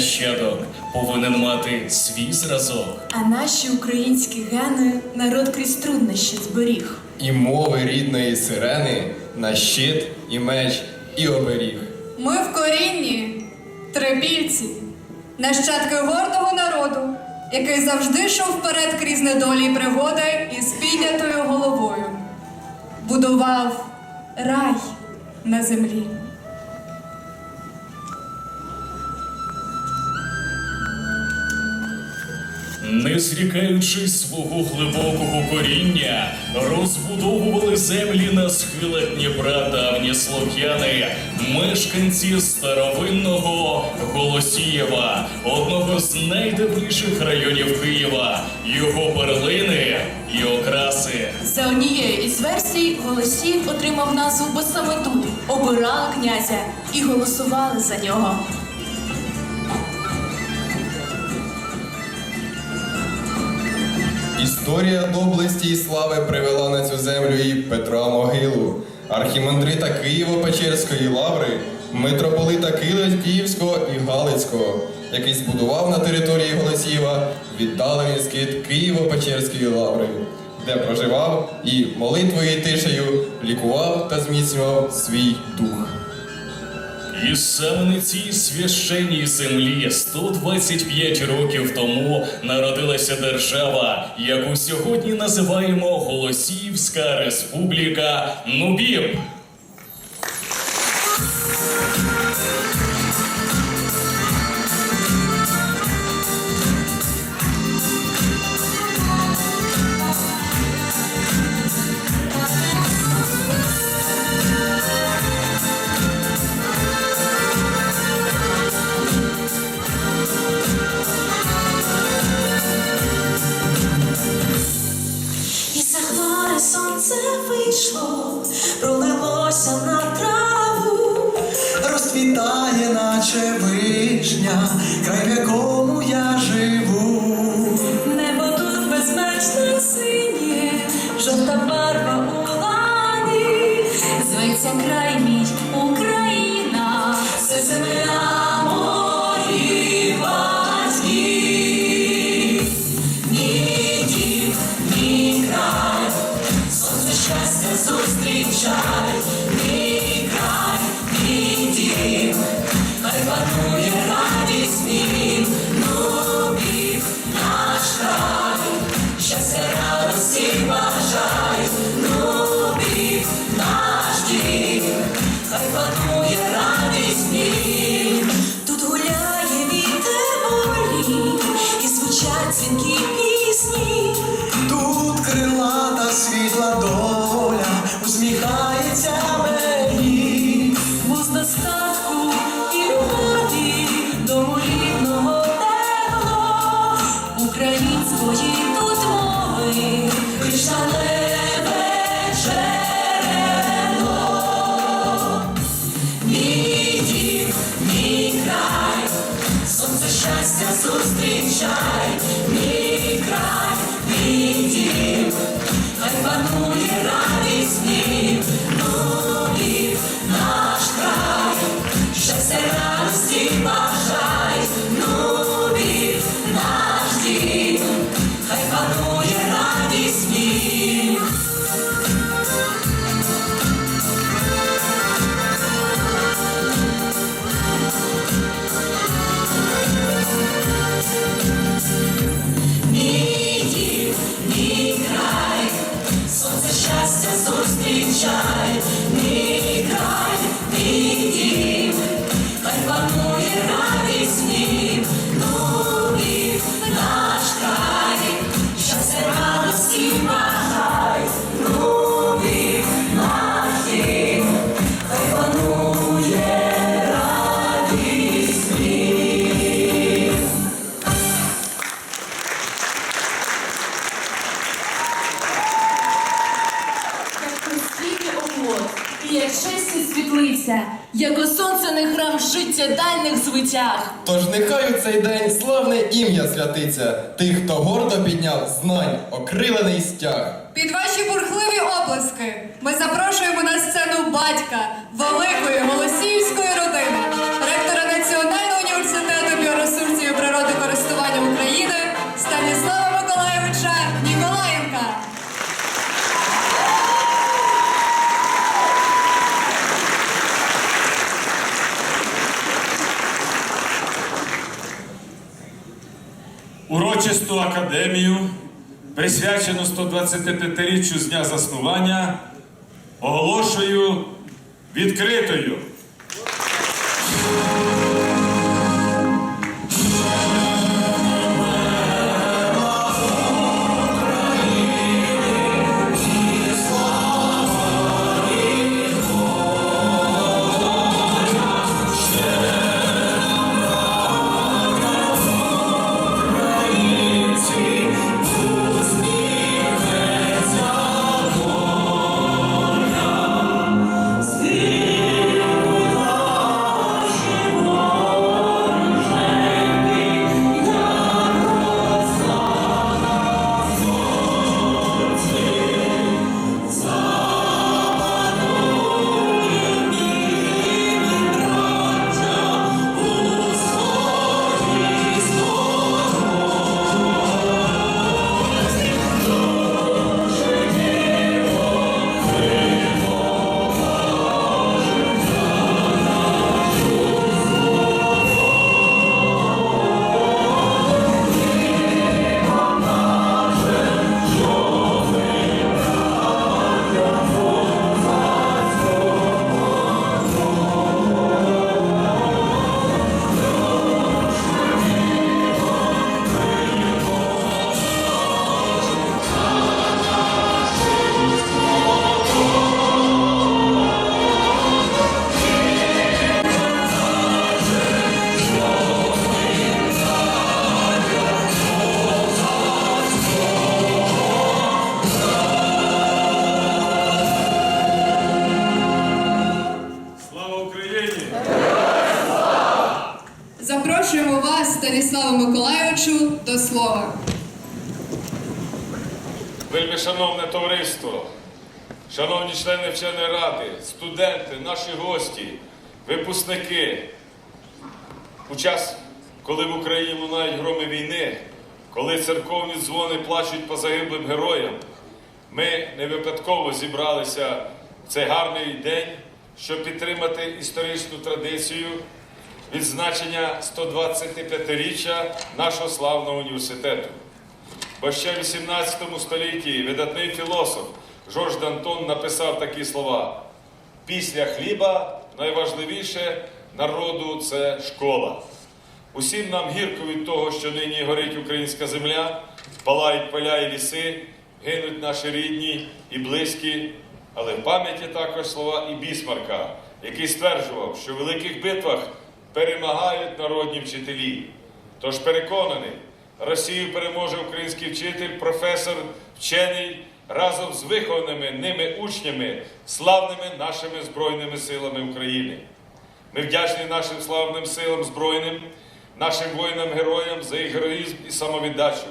нащадок, повинен мати свій зразок. А наші українські гени народ крізь труднощі зберіг. І мови рідної сирени на щит, і меч, і оберіг. Ми в корінні трипільці, нащадки гордого народу, який завжди йшов вперед крізь недолі й пригоди із піднятою головою. Будував рай на землі. Не зрікаючи свого глибокого коріння, розбудовували землі на схилах Дніпра давні слов'яни, мешканці старовинного Голосієва, одного з найдавніших районів Києва, його перлини і окраси. За однією із версій голосів отримав назву, бо саме тут обирали князя і голосували за нього. Історія доблесті і слави привела на цю землю і Петра Могилу, архімандрита Києво-Печерської лаври, митрополита Кили- Київського і Галицького, який збудував на території Голосієва віддалений скит Києво-Печерської лаври, де проживав і молитвою і тишею лікував та зміцнював свій дух. І саме на цій священній землі 125 років тому народилася держава, яку сьогодні називаємо Голосіївська Республіка Нубів. Зветься край життєдальних. Тож нехай у цей день славне ім'я святиться, тих, хто гордо підняв знань, окрилений стяг. Під ваші бурхливі оплески ми запрошуємо на сцену батька великої голосіївської родини, Урочисту академію, присвячену 125-річчю з дня заснування, оголошую відкритою. Шановне товариство, шановні члени вченої ради, студенти, наші гості, випускники. У час, коли в Україні лунають громи війни, коли церковні дзвони плачуть по загиблим героям, ми не випадково зібралися в цей гарний день, щоб підтримати історичну традицію відзначення 125-річчя нашого славного університету. Бо ще в 18 столітті видатний філософ Жорж Дантон написав такі слова: після хліба найважливіше народу це школа. Усім нам гірко від того, що нині горить українська земля, палають поля і ліси, гинуть наші рідні і близькі, але в пам'яті також слова і Бісмарка, який стверджував, що в великих битвах перемагають народні вчителі. Тож переконаний, Росію переможе український вчитель, професор, вчений разом з вихованими ними учнями, славними нашими Збройними силами України. Ми вдячні нашим славним силам Збройним, нашим воїнам-героям за їх героїзм і самовіддачу.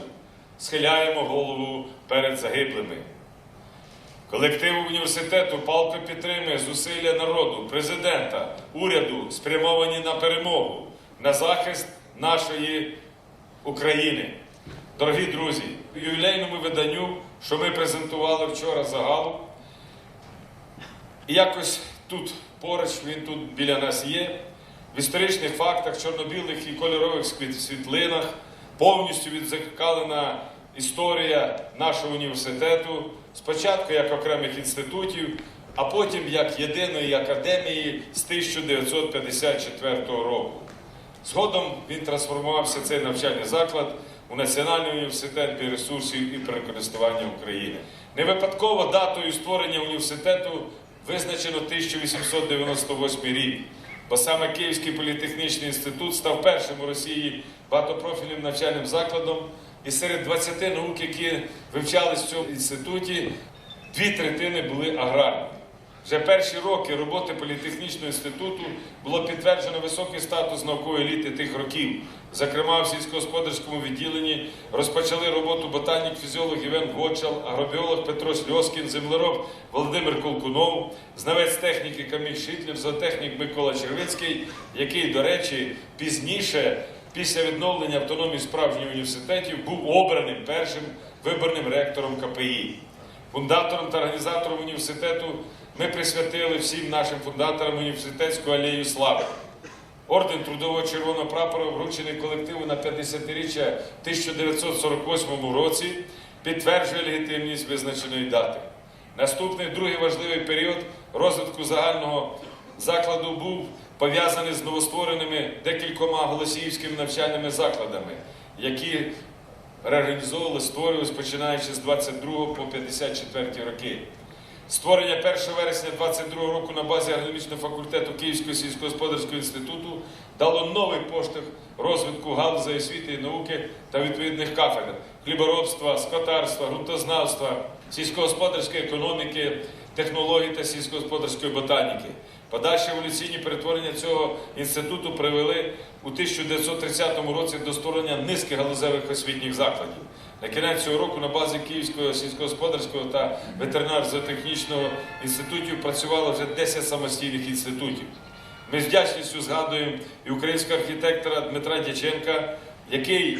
Схиляємо голову перед загиблими. Колектив університету палко підтримує зусилля народу, президента, уряду, спрямовані на перемогу, на захист нашої України. Дорогі друзі, у ювілейному виданню, що ми презентували вчора загалу, якось тут поруч, він тут біля нас є, в історичних фактах, чорно-білих і кольорових світлинах, повністю відзеркалена історія нашого університету, спочатку як окремих інститутів, а потім як єдиної академії з 1954 року. Згодом він трансформувався цей навчальний заклад у Національний університет біоресурсів і прикористування України. Не випадково датою створення університету визначено 1898 рік, бо саме Київський політехнічний інститут став першим у Росії багатопрофільним навчальним закладом. І серед 20 наук, які вивчались в цьому інституті, дві третини були аграрні. Вже перші роки роботи політехнічного інституту було підтверджено високий статус наукової еліти тих років. Зокрема, в сільськогосподарському відділенні розпочали роботу ботанік, фізіолог Євген Гочал, агробіолог Петро Сльоскін, землероб Володимир Колкунов, знавець техніки Каміль Шитлер, зоотехнік Микола Червицький, який, до речі, пізніше, після відновлення автономії справжніх університетів, був обраним першим виборним ректором КПІ. Фундатором та організатором університету ми присвятили всім нашим фундаторам університетську алею слави. Орден Трудового Червоного прапора, вручений колективу на 50-річчя 1948 році, підтверджує легітимність визначеної дати. Наступний другий важливий період розвитку загального закладу був пов'язаний з новоствореними декількома голосіївськими навчальними закладами, які реорганізовували, створювалися починаючи з 22 по 54 роки. Створення 1 вересня 22 року на базі агрономічного факультету Київського сільськогосподарського інституту дало новий поштовх розвитку галузей освіти і науки та відповідних кафедр хліборобства, скотарства, ґрунтознавства, сільськогосподарської економіки, технологій та сільськогосподарської ботаніки. Подальші еволюційні перетворення цього інституту привели у 1930 році до створення низки галузевих освітніх закладів. На кінець цього року на базі Київського сільськогосподарського та ветеринарно-зоотехнічного інститутів працювало вже 10 самостійних інститутів. Ми з вдячністю згадуємо і українського архітектора Дмитра Дяченка, який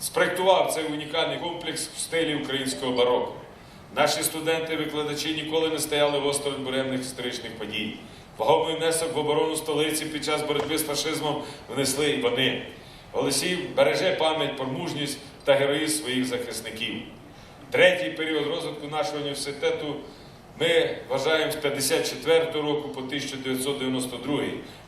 спроектував цей унікальний комплекс в стилі українського бароко. Наші студенти, викладачі ніколи не стояли в осторонь буремних історичних подій. Вагомий внесок в оборону столиці під час боротьби з фашизмом внесли і вони. Олексій береже пам'ять про мужність та героїзм своїх захисників. Третій період розвитку нашого університету ми вважаємо з 54 року по 1992.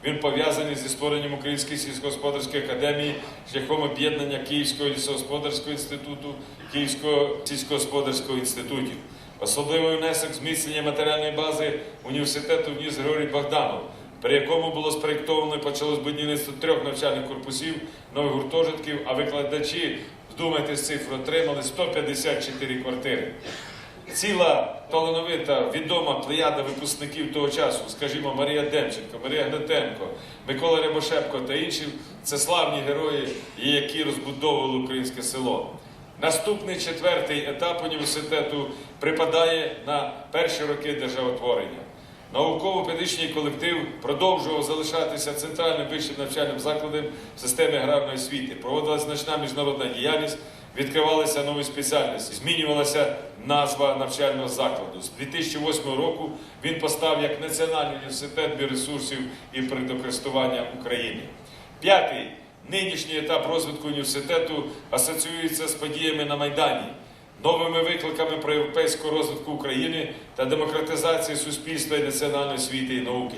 Він пов'язаний зі створенням Української сільськогосподарської академії шляхом об'єднання Київського лісогосподарського інституту, Київського сільськогосподарського інститутів. Особливий внесок зміцнення матеріальної бази університету вніс Григорій Богданов, при якому було спроєктовано і почалось будівництво трьох навчальних корпусів, нових гуртожитків, а викладачі, вдумайтесь цифру, отримали 154 квартири. Ціла талановита, відома плеяда випускників того часу, скажімо, Марія Демченко, Марія Гнатенко, Микола Рябошепко та інші це славні герої, які розбудовували українське село. Наступний четвертий етап університету припадає на перші роки державотворення. Науково-педагогічний колектив продовжував залишатися центральним вищим навчальним закладом в системі аграрної освіти. Проводилася значна міжнародна діяльність, відкривалися нові спеціальності, змінювалася назва навчального закладу. З 2008 року він постав як Національний університет біоресурсів і природокористування України. П'ятий нинішній етап розвитку університету асоціюється з подіями на Майдані новими викликами про європейського розвитку України та демократизації суспільства і національної освіти і науки.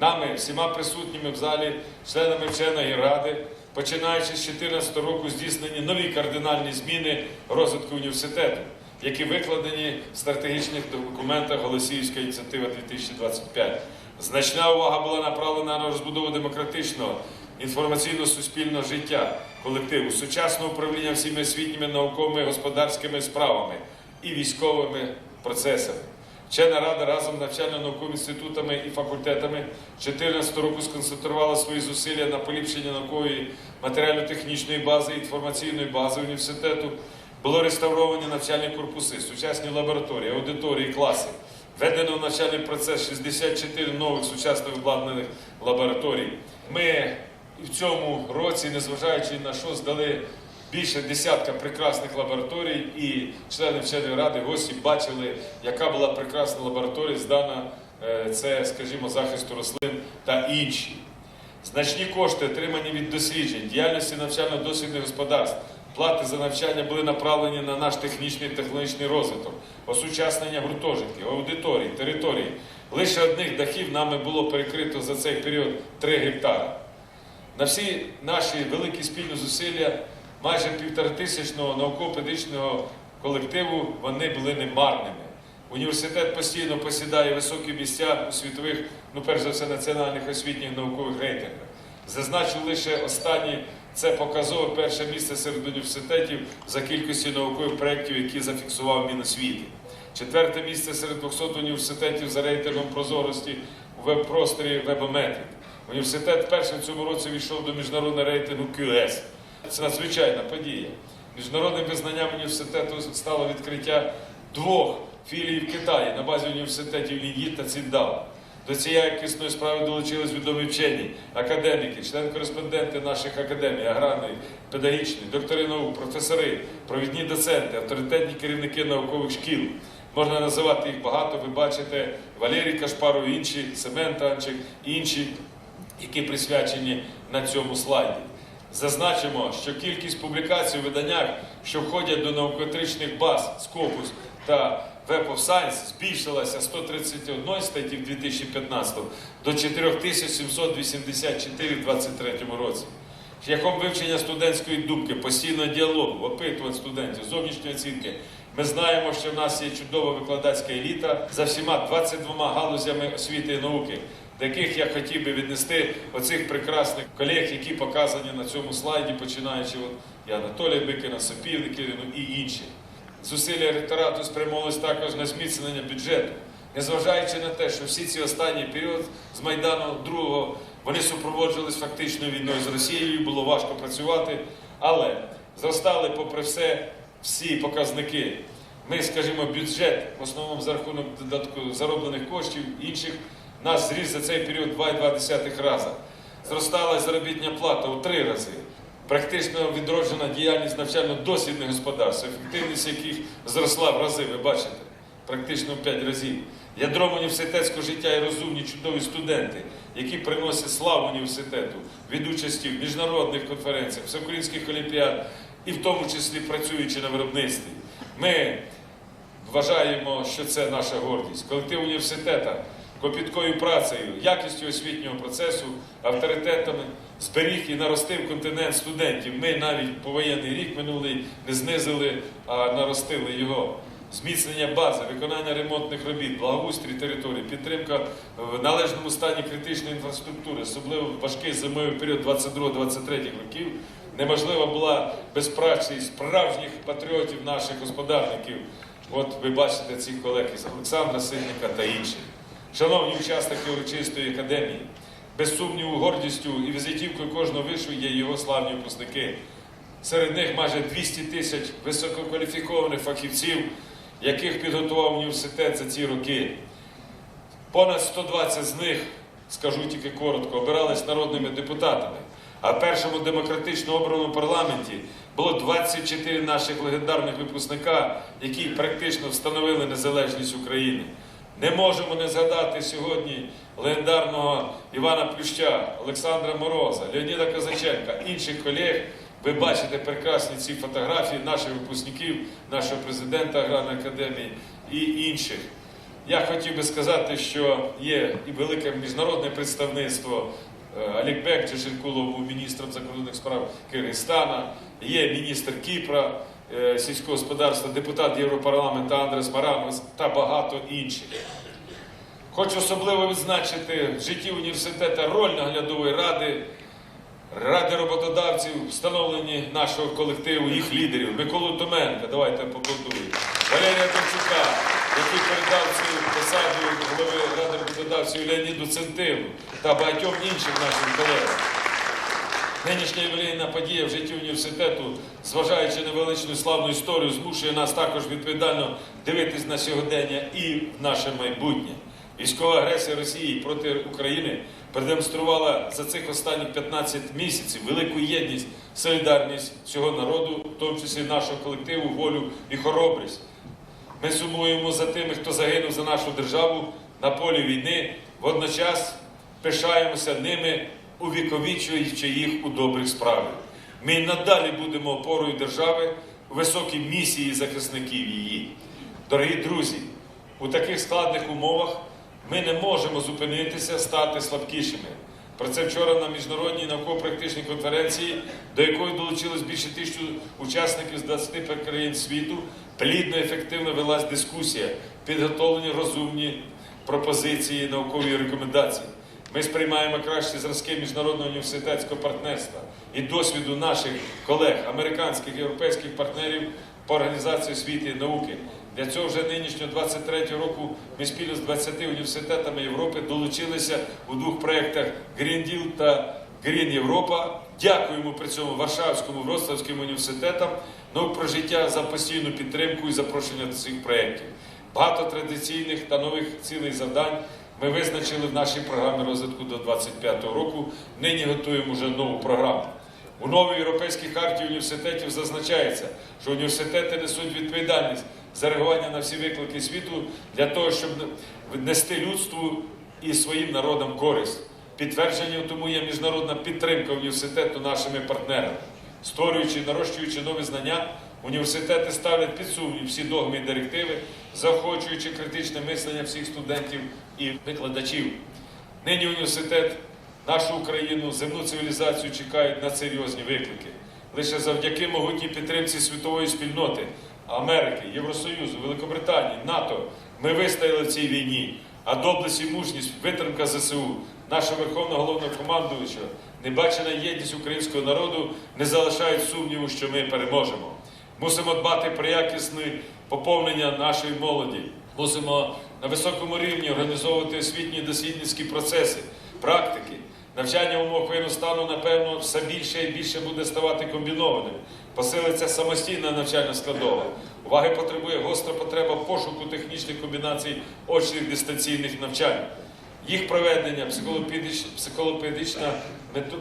Нами, всіма присутніми в залі, членами вченої ради, починаючи з 2014 року, здійснені нові кардинальні зміни розвитку університету, які викладені в стратегічних документах Голосіївська ініціатива 2025. Значна увага була направлена на розбудову демократичного інформаційно-суспільного життя колективу, сучасного управління всіми освітніми, науковими, господарськими справами і військовими процесами. Вчена рада разом з навчально-науковими інститутами і факультетами 2014 року сконцентрувала свої зусилля на поліпшенні наукової матеріально-технічної бази інформаційної бази університету. Було реставровані навчальні корпуси, сучасні лабораторії, аудиторії, класи. Введено в навчальний процес 64 нових сучасно обладнаних лабораторій. Ми в цьому році, незважаючи на що, здали більше десятка прекрасних лабораторій, і члени вченої ради, гості бачили, яка була прекрасна лабораторія, здана е, це, скажімо, захисту рослин та інші. Значні кошти, отримані від досліджень, діяльності навчально-дослідних господарств, плати за навчання були направлені на наш технічний і технологічний розвиток, осучаснення гуртожитків, аудиторій, територій. Лише одних дахів нами було перекрито за цей період 3 гектара. На всі наші великі спільні зусилля майже півторатисячного науково-педагогічного колективу вони були немарними. Університет постійно посідає високі місця у світових, ну перш за все, національних освітніх наукових рейтингах. Зазначу лише останні це показове перше місце серед університетів за кількістю наукових проєктів, які зафіксував Міносвіти. Четверте місце серед 200 університетів за рейтингом прозорості у веб-просторі Вебометрик. Університет першим в цьому році війшов до міжнародного рейтингу QS. Це надзвичайна подія. Міжнародним визнанням університету стало відкриття двох філій в Китаї на базі університетів Лін'ї та Ціндал. До цієї якісної справи долучились відомі вчені, академіки, член-кореспонденти наших академій, аграрної, педагогічної, доктори наук, професори, провідні доценти, авторитетні керівники наукових шкіл. Можна називати їх багато, ви бачите Валерій Кашпаров, інші, Семен Танчик, інші, які присвячені на цьому слайді. Зазначимо, що кількість публікацій у виданнях, що входять до наукометричних баз Scopus та Web of Science, збільшилася з 131 статті в 2015 до 4784 в 2023 році. Шляхом вивчення студентської думки, постійного діалогу, опитувань студентів, зовнішньої оцінки, ми знаємо, що в нас є чудова викладацька еліта за всіма 22 галузями освіти і науки, до яких я хотів би віднести оцих прекрасних колег, які показані на цьому слайді, починаючи от і Анатолія Бикина, Сопівни Кирину і інші. Зусилля ректорату спрямовувалися також на зміцнення бюджету. Незважаючи на те, що всі ці останні період з Майдану другого вони супроводжувалися фактичною війною з Росією, було важко працювати, але зростали, попри все, всі показники. Ми, скажімо, бюджет, в основному за рахунок додатку зароблених коштів інших, нас зріс за цей період 2,2 рази. Зростала заробітня плата у три рази. Практично відроджена діяльність навчально-дослідних господарств, ефективність яких зросла в рази, ви бачите, практично в 5 разів. Ядром університетського життя і розумні чудові студенти, які приносять славу університету від участі в міжнародних конференціях, всеукраїнських олімпіад і в тому числі працюючи на виробництві. Ми вважаємо, що це наша гордість. Колектив університету копіткою працею, якістю освітнього процесу, авторитетами зберіг і наростив континент студентів. Ми навіть повоєнний рік минулий не знизили, а наростили його. Зміцнення бази, виконання ремонтних робіт, благоустрій території, підтримка в належному стані критичної інфраструктури, особливо в важкий зимовий період 22-23 років, неможлива була без праці справжніх патріотів наших господарників. От ви бачите цих колег із Олександра Сильника та інших. Шановні учасники урочистої академії, без сумніву, гордістю і візитівкою кожного вишу є його славні випускники. Серед них майже 200 тисяч висококваліфікованих фахівців, яких підготував університет за ці роки. Понад 120 з них, скажу тільки коротко, обирались народними депутатами. А в першому демократично обраному парламенті було 24 наших легендарних випускника, які практично встановили незалежність України. Не можемо не згадати сьогодні легендарного Івана Плюща, Олександра Мороза, Леоніда Козаченка, інших колег. Ви бачите прекрасні ці фотографії наших випускників, нашого президента Аграрної академії і інших. Я хотів би сказати, що є і велике міжнародне представництво. Е, Алікбек Джешенкулов був міністром закордонних справ Киргизстана, є міністр Кіпра, е, сільського господарства, депутат Європарламенту Андрес Марамос та багато інших. Хочу особливо відзначити в житті університету роль наглядової ради, ради роботодавців, встановлені нашого колективу, їх лідерів. Миколу Томенка, давайте поплодуємо. Валерія Томчука, який передав цю посаду голови ради роботодавців Леоніду Центилу та багатьом іншим нашим колегам. Нинішня ювілейна подія в житті університету, зважаючи на величну славну історію, змушує нас також відповідально дивитись на сьогодення і в наше майбутнє. Військова агресія Росії проти України продемонструвала за цих останніх 15 місяців велику єдність, солідарність цього народу, в тому числі нашого колективу, волю і хоробрість. Ми сумуємо за тими, хто загинув за нашу державу на полі війни, водночас пишаємося ними, увіковічуючи їх у добрих справах. Ми й надалі будемо опорою держави високій місії захисників її. Дорогі друзі, у таких складних умовах ми не можемо зупинитися, стати слабкішими. Про це вчора на міжнародній науково-практичній конференції, до якої долучилось більше тисячі учасників з 25 країн світу, плідно ефективно велась дискусія, підготовлені розумні пропозиції, наукові рекомендації. Ми сприймаємо кращі зразки міжнародного університетського партнерства і досвіду наших колег, американських європейських партнерів по організації освіти і науки. Для цього вже нинішнього 23 року ми спільно з 20 університетами Європи долучилися у двох проєктах Green Deal та Green Європа. Дякуємо при цьому Варшавському Вроцлавським університетам наук про життя за постійну підтримку і запрошення до цих проєктів. Багато традиційних та нових цілей завдань ми визначили в нашій програмі розвитку до 2025 року. Нині готуємо вже нову програму. У новій європейській харті університетів зазначається, що університети несуть відповідальність за реагування на всі виклики світу для того, щоб нести людству і своїм народам користь. Підтвердженням тому є міжнародна підтримка університету нашими партнерами. Створюючи і нарощуючи нові знання, університети ставлять під сумнів всі догми і директиви, заохочуючи критичне мислення всіх студентів і викладачів. Нині університет нашу Україну, земну цивілізацію чекають на серйозні виклики. Лише завдяки могутній підтримці світової спільноти Америки, Євросоюзу, Великобританії, НАТО ми вистояли в цій війні. А доблесть і мужність, витримка ЗСУ, нашого Верховного головнокомандуючого, небачена єдність українського народу не залишають сумніву, що ми переможемо. Мусимо дбати про якісне поповнення нашої молоді. Мусимо на високому рівні організовувати освітні дослідницькі процеси, практики. Навчання в умовах воєнного стану, напевно, все більше і більше буде ставати комбінованим. Посилиться самостійна навчальна складова. Уваги потребує гостра потреба пошуку технічних комбінацій очних дистанційних навчань. Їх проведення, психолопедич- психолопедична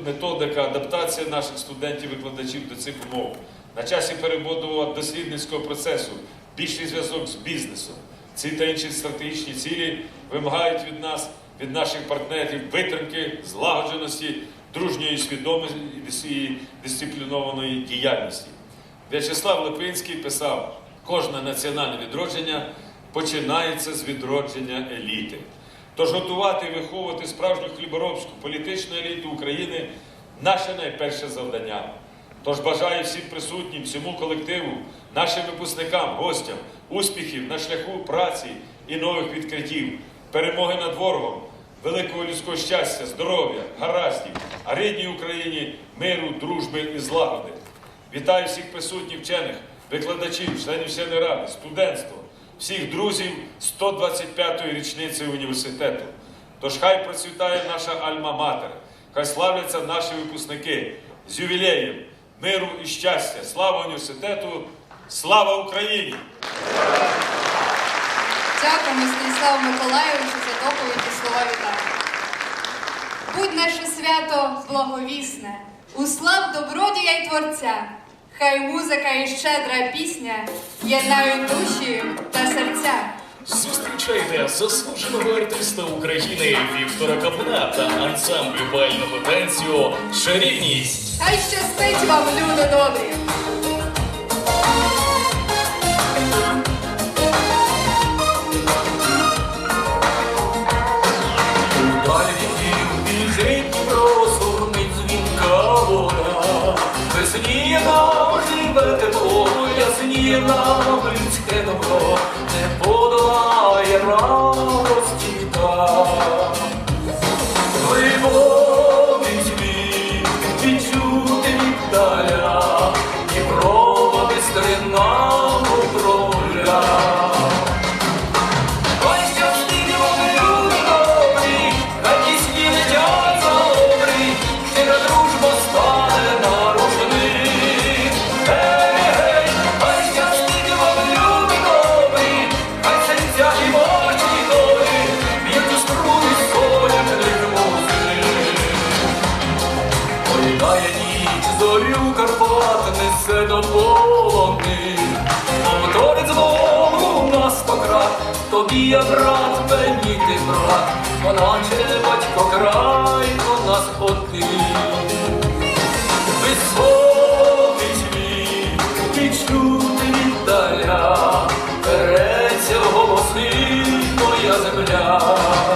методика, адаптація наших студентів-викладачів до цих умов. На часі перебудова дослідницького процесу, більший зв'язок з бізнесом. Ці та інші стратегічні цілі вимагають від нас, від наших партнерів витримки, злагодженості, дружньої свідомості і дисциплінованої діяльності. В'ячеслав Липинський писав: кожне національне відродження починається з відродження еліти. Тож готувати і виховувати справжню хліборобську політичну еліту України наше найперше завдання. Тож бажаю всім присутнім, всьому колективу, нашим випускникам, гостям, успіхів на шляху праці і нових відкриттів, перемоги над ворогом, великого людського щастя, здоров'я, гараздів, а рідній Україні миру, дружби і злагоди. Вітаю всіх присутніх вчених, викладачів, членів вченої ради, студентство, всіх друзів 125-ї річниці університету. Тож хай процвітає наша альма-матер, хай славляться наші випускники з ювілеєм, миру і щастя. Слава університету! Слава Україні! Дякуємо Станіславу Миколайовичу за доповідь і слова вітання. Будь наше свято благовісне, услав добродія й творця. Хай музика і щедра пісня єднають душі та серця. Зустрічайте заслуженого артиста України Віктора Капна та ансамблю бального танцю Чарівність. Хай щастить вам, люди добрі! Далі біжить Дніпро, сурмить дзвінка вода. Весніє нам живе тепло, ясніє нам людське добро, тобі я брат, мені ти брат, поначе батько край до нас один. Високий світ, відчути віддаля, береться голосить моя земля.